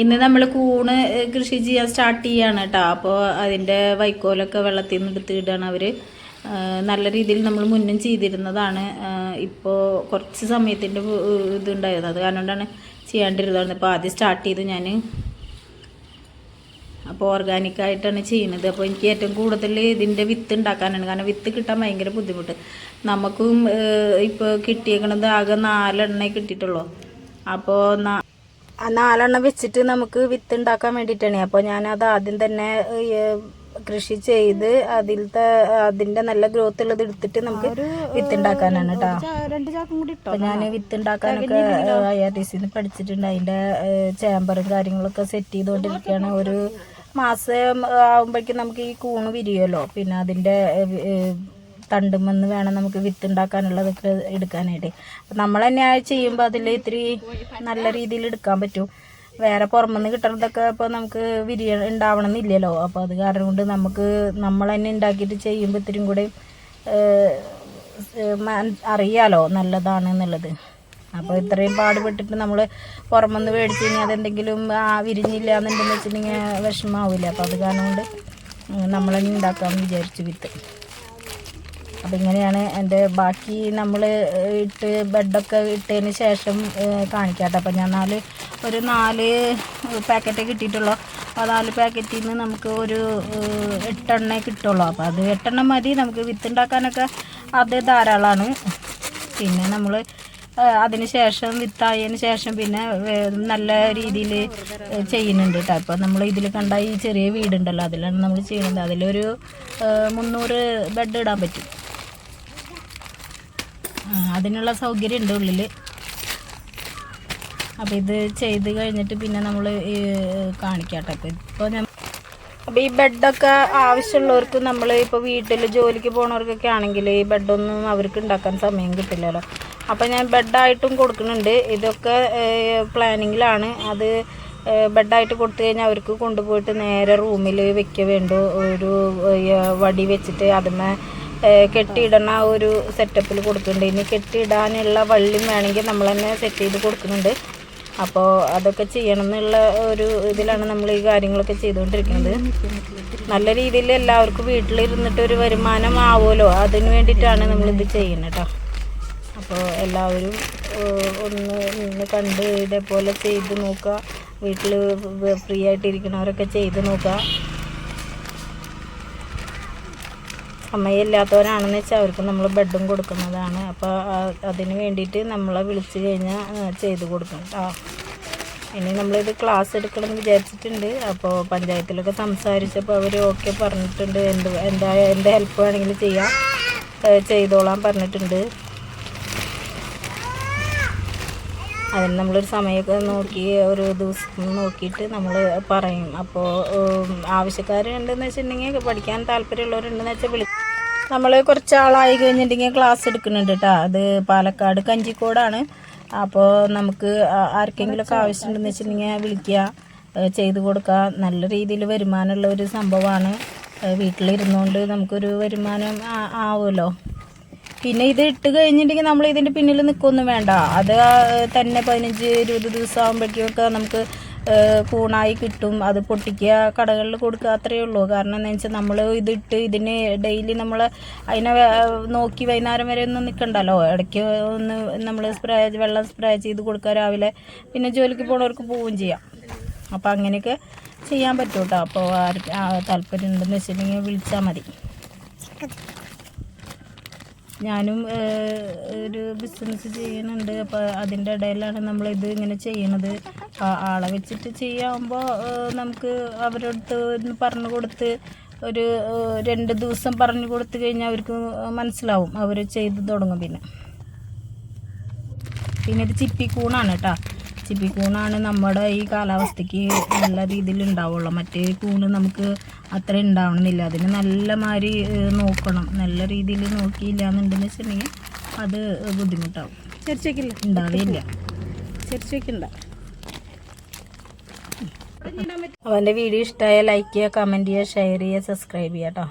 ഇന്ന് നമ്മൾ കൂണ് കൃഷി ചെയ്യാൻ സ്റ്റാർട്ട് ചെയ്യാണ് കേട്ടോ അപ്പോൾ അതിന്റെ വൈക്കോലൊക്കെ വെള്ളത്തിൽ നിന്ന് എടുത്ത് ഇടുകയാണ് അവർ നല്ല രീതിയിൽ നമ്മൾ മുന്നും ചെയ്തിരുന്നതാണ്. ഇപ്പോൾ കുറച്ച് സമയത്തിന്റെ ഇതുണ്ടായിരുന്നു. അത് കാരണം കൊണ്ടാണ് ചെയ്യാണ്ടിരുന്നത് അപ്പോൾ ആദ്യം സ്റ്റാർട്ട് ചെയ്തു ഞാൻ അപ്പോൾ ഓർഗാനിക്കായിട്ടാണ് ചെയ്യുന്നത് അപ്പോൾ എനിക്ക് ഏറ്റവും കൂടുതൽ ഇതിന്റെ വിത്ത് ഉണ്ടാക്കാനാണ്. കാരണം വിത്ത് കിട്ടാൻ ഭയങ്കര ബുദ്ധിമുട്ട്. നമുക്കും ഇപ്പോൾ കിട്ടിയേക്കണത് ആകെ നാലെണ്ണേ കിട്ടിയിട്ടുള്ളൂ. അപ്പോൾ ആ നാലെണ്ണം വെച്ചിട്ട് നമുക്ക് വിത്ത് ഉണ്ടാക്കാൻ വേണ്ടിയിട്ടാണ്. അപ്പോൾ ഞാനത് ആദ്യം തന്നെ കൃഷി ചെയ്ത് അതിലത്തെ അതിന്റെ നല്ല ഗ്രോത്ത് ഉള്ളത് എടുത്തിട്ട് നമുക്ക് വിത്ത് ഉണ്ടാക്കാനാണ് കേട്ടോ ഞാൻ വിത്ത് ഉണ്ടാക്കാനൊക്കെ ഐ ആർ ടി സിന്ന് പഠിച്ചിട്ടുണ്ട്. അതിന്റെ ചേമ്പറും കാര്യങ്ങളൊക്കെ സെറ്റ് ചെയ്തുകൊണ്ടിരിക്കുകയാണ് ഒരു മാസം ആകുമ്പോഴേക്കും നമുക്ക് ഈ കൂണ് വിരിയുമല്ലോ പിന്നെ അതിന്റെ തണ്ടുമെന്ന് വേണം നമുക്ക് വിത്ത് ഉണ്ടാക്കാനുള്ളതൊക്കെ എടുക്കാനായിട്ട്. അപ്പം നമ്മൾ തന്നെ ചെയ്യുമ്പോൾ അതിൽ ഇത്തിരി നല്ല രീതിയിൽ എടുക്കാൻ പറ്റും. വേറെ പുറമെന്ന് കിട്ടുന്നതൊക്കെ ഇപ്പോൾ നമുക്ക് വിരിയ ഉണ്ടാവണം എന്നില്ലല്ലോ അപ്പോൾ അത് കാരണം കൊണ്ട് നമുക്ക് നമ്മൾ തന്നെ ഉണ്ടാക്കിയിട്ട് ചെയ്യുമ്പോൾ ഇത്തിരിയും കൂടെ അറിയാലോ നല്ലതാണ് എന്നുള്ളത്. അപ്പോൾ ഇത്രയും പാടുപെട്ടിട്ട് നമ്മൾ പുറമെന്ന് മേടിച്ച് കഴിഞ്ഞാൽ അതെന്തെങ്കിലും ആ വിരിഞ്ഞില്ല എന്നുണ്ടെന്ന് വെച്ചിട്ടുണ്ടെങ്കിൽ വിഷമാവില്ല അപ്പോൾ അത് കാരണം കൊണ്ട് നമ്മൾ തന്നെ ഉണ്ടാക്കാമെന്ന് വിചാരിച്ചു വിത്ത്. അപ്പം ഇങ്ങനെയാണ് എന്റെ ബാക്കി നമ്മൾ ഇട്ട് ബെഡൊക്കെ ഇട്ടതിന് ശേഷം കാണിക്കാട്ടെ. അപ്പം ഞാൻ നാല് ഒരു നാല് പാക്കറ്റ് കിട്ടിയിട്ടുള്ളൂ. അപ്പോൾ നാല് പാക്കറ്റിൽ നിന്ന് നമുക്ക് ഒരു എട്ടെണ്ണേ കിട്ടുള്ളൂ. അപ്പോൾ അത് എട്ടെണ്ണം മതി. നമുക്ക് വിത്ത് ഉണ്ടാക്കാനൊക്കെ അത് ധാരാളമാണ് പിന്നെ നമ്മൾ അതിന് ശേഷം വിത്തായതിന് ശേഷം പിന്നെ നല്ല രീതിയിൽ ചെയ്യുന്നുണ്ട് കേട്ടോ അപ്പോൾ നമ്മൾ ഇതിൽ കണ്ട ഈ ചെറിയ വീടുണ്ടല്ലോ അതിലാണ് നമ്മൾ ചെയ്യുന്നത്. അതിലൊരു മുന്നൂറ് ബെഡ് ഇടാൻ പറ്റും. അതിനുള്ള സൗകര്യം ഉണ്ട് ഉള്ളിൽ അപ്പോൾ ഇത് ചെയ്ത് കഴിഞ്ഞിട്ട് പിന്നെ നമ്മൾ കാണിക്കാട്ടെ. അപ്പോൾ ഇപ്പോൾ ഞാൻ അപ്പോൾ ഈ ബെഡൊക്കെ ആവശ്യമുള്ളവർക്ക് നമ്മൾ ഇപ്പോൾ വീട്ടിൽ ജോലിക്ക് പോണവർക്കൊക്കെ ആണെങ്കിൽ ഈ ബെഡൊന്നും അവർക്ക് ഉണ്ടാക്കാൻ സമയം കിട്ടില്ലല്ലോ. അപ്പോൾ ഞാൻ ബെഡായിട്ടും കൊടുക്കുന്നുണ്ട്. ഇതൊക്കെ പ്ലാനിങ്ങിലാണ്. അത് ബെഡായിട്ട് കൊടുത്തു കഴിഞ്ഞാൽ അവർക്ക് കൊണ്ടുപോയിട്ട് നേരെ റൂമിൽ വെക്കുക വേണ്ടു ഒരു വടി വെച്ചിട്ട് ഏഹ്, കെട്ടിയിടണ ഒരു സെറ്റപ്പിൽ കൊടുക്കുന്നുണ്ട് ഇനി കെട്ടിയിടാനുള്ള വള്ളിയും വേണമെങ്കിൽ നമ്മൾ തന്നെ സെറ്റ് ചെയ്ത് കൊടുക്കുന്നുണ്ട്. അപ്പോൾ അതൊക്കെ ചെയ്യണം എന്നുള്ള ഒരു ഇതിലാണ് നമ്മൾ ഈ കാര്യങ്ങളൊക്കെ ചെയ്തുകൊണ്ടിരിക്കുന്നത്. നല്ല രീതിയിൽ എല്ലാവർക്കും വീട്ടിലിരുന്നിട്ട് ഒരു വരുമാനം ആവുമല്ലോ. അതിന് വേണ്ടിയിട്ടാണ് നമ്മളിത് ചെയ്യുന്നത് കേട്ടോ. അപ്പോൾ എല്ലാവരും ഒന്ന് ഒന്ന് കണ്ട് ഇതേപോലെ ചെയ്ത് നോക്കുക. വീട്ടിൽ ഫ്രീ ആയിട്ടിരിക്കുന്നവരൊക്കെ ചെയ്ത് നോക്കുക. സമയമില്ലാത്തവരാണെന്ന് വെച്ചാൽ അവർക്ക് നമ്മൾ ബെഡും കൊടുക്കുന്നതാണ്. അപ്പോൾ അതിന് വേണ്ടിയിട്ട് നമ്മളെ വിളിച്ചു കഴിഞ്ഞാൽ ചെയ്തു ചെയ്ത് കൊടുക്കും. കേട്ടോ ഇനി നമ്മളിത് ക്ലാസ് എടുക്കണമെന്ന് വിചാരിച്ചിട്ടുണ്ട്. അപ്പോൾ പഞ്ചായത്തിലൊക്കെ സംസാരിച്ചപ്പോൾ അവർ ഓക്കെ പറഞ്ഞിട്ടുണ്ട്. എന്ത് എന്താ എന്ത് ഹെൽപ്പ് വേണമെങ്കിലും ചെയ്യാം. ചെയ്തോളാം പറഞ്ഞിട്ടുണ്ട്. അതിന് നമ്മളൊരു സമയമൊക്കെ നോക്കി ഒരു ദിവസം നോക്കിയിട്ട് നമ്മൾ പറയും. അപ്പോൾ ആവശ്യക്കാരുണ്ടെന്ന് വെച്ചിട്ടുണ്ടെങ്കിൽ പഠിക്കാൻ താല്പര്യമുള്ളവരുണ്ടെന്ന് വെച്ചാൽ വിളി നമ്മൾ കുറച്ച് ആളായി കഴിഞ്ഞിട്ടുണ്ടെങ്കിൽ ക്ലാസ് എടുക്കുന്നുണ്ട് കേട്ടോ അത് പാലക്കാട് കഞ്ചിക്കോടാണ്. അപ്പോൾ നമുക്ക് ആർക്കെങ്കിലും ആർക്കെങ്കിലുമൊക്കെ ആവശ്യമുണ്ടെന്ന് വെച്ചിട്ടുണ്ടെങ്കിൽ വിളിക്കുക. ചെയ്തു കൊടുക്കുക. നല്ല രീതിയിൽ വരുമാനമുള്ള ഒരു സംഭവമാണ്. വീട്ടിലിരുന്നുകൊണ്ട് നമുക്കൊരു വരുമാനം ആവുമല്ലോ. പിന്നെ ഇത് ഇട്ട് കഴിഞ്ഞിട്ടുണ്ടെങ്കിൽ നമ്മൾ ഇതിന്റെ പിന്നിൽ നിൽക്കൊന്നും വേണ്ട. അത് തന്നെ പതിനഞ്ച് ഇരുപത് ദിവസം ആകുമ്പോഴേക്കൊക്കെ നമുക്ക് കൂണായി കിട്ടും. അത് പൊട്ടിക്കുക കടകളിൽ കൊടുക്കുക അത്രയേ ഉള്ളൂ. കാരണം എന്താ വെച്ചാൽ നമ്മൾ ഇതിട്ട് ഇതിന് ഡെയിലി നമ്മൾ അതിനെ നോക്കി വൈകുന്നേരം വരെ ഒന്നും നിൽക്കണ്ടല്ലോ ഇടയ്ക്ക് ഒന്ന് നമ്മൾ സ്പ്രേ വെള്ളം സ്പ്രേ ചെയ്ത് കൊടുക്കുക രാവിലെ. പിന്നെ ജോലിക്ക് പോണവർക്ക് പോവുകയും ചെയ്യാം. അപ്പോൾ അങ്ങനെയൊക്കെ ചെയ്യാൻ പറ്റും കേട്ടോ അപ്പോൾ താല്പര്യം ഉണ്ടെന്ന് വെച്ചിട്ടുണ്ടെങ്കിൽ വിളിച്ചാൽ മതി. ഞാനും ഒരു ബിസിനസ് ചെയ്യുന്നുണ്ട് അപ്പോൾ അതിന്റെ ഇടയിലാണ് നമ്മളിത് ഇങ്ങനെ ചെയ്യണത്. ആളെ വെച്ചിട്ട് ചെയ്യാകുമ്പോൾ നമുക്ക് അവരടുത്ത് ഒന്ന് പറഞ്ഞു കൊടുത്ത് ഒരു രണ്ട് ദിവസം പറഞ്ഞു കൊടുത്തു കഴിഞ്ഞാൽ അവർക്ക് മനസ്സിലാവും. അവർ ചെയ്ത് തുടങ്ങും പിന്നെ. പിന്നെ ഇത് ചിപ്പിക്കൂണാണ് കേട്ടോ ചിപ്പിക്കൂണാണ് നമ്മുടെ ഈ കാലാവസ്ഥയ്ക്ക് നല്ല രീതിയിൽ ഉണ്ടാവുള്ളൂ. മറ്റേ കൂണ് നമുക്ക് അത്ര ഉണ്ടാവണമെന്നില്ല. അതിന് നല്ല മാതിരി നോക്കണം. നല്ല രീതിയിൽ നോക്കിയില്ല എന്നുണ്ടെന്ന് വെച്ചിട്ടുണ്ടെങ്കിൽ അത് ബുദ്ധിമുട്ടാവും. ചരിച്ച് വെക്കില്ല ഉണ്ടാവില്ല ചരിച്ച് അവന്റെ വീഡിയോ ഇഷ്ടമായ ലൈക്ക് ചെയ്യുക കമന്റ് ചെയ്യുക ഷെയർ ചെയ്യുക സബ്സ്ക്രൈബ് ചെയ്യുക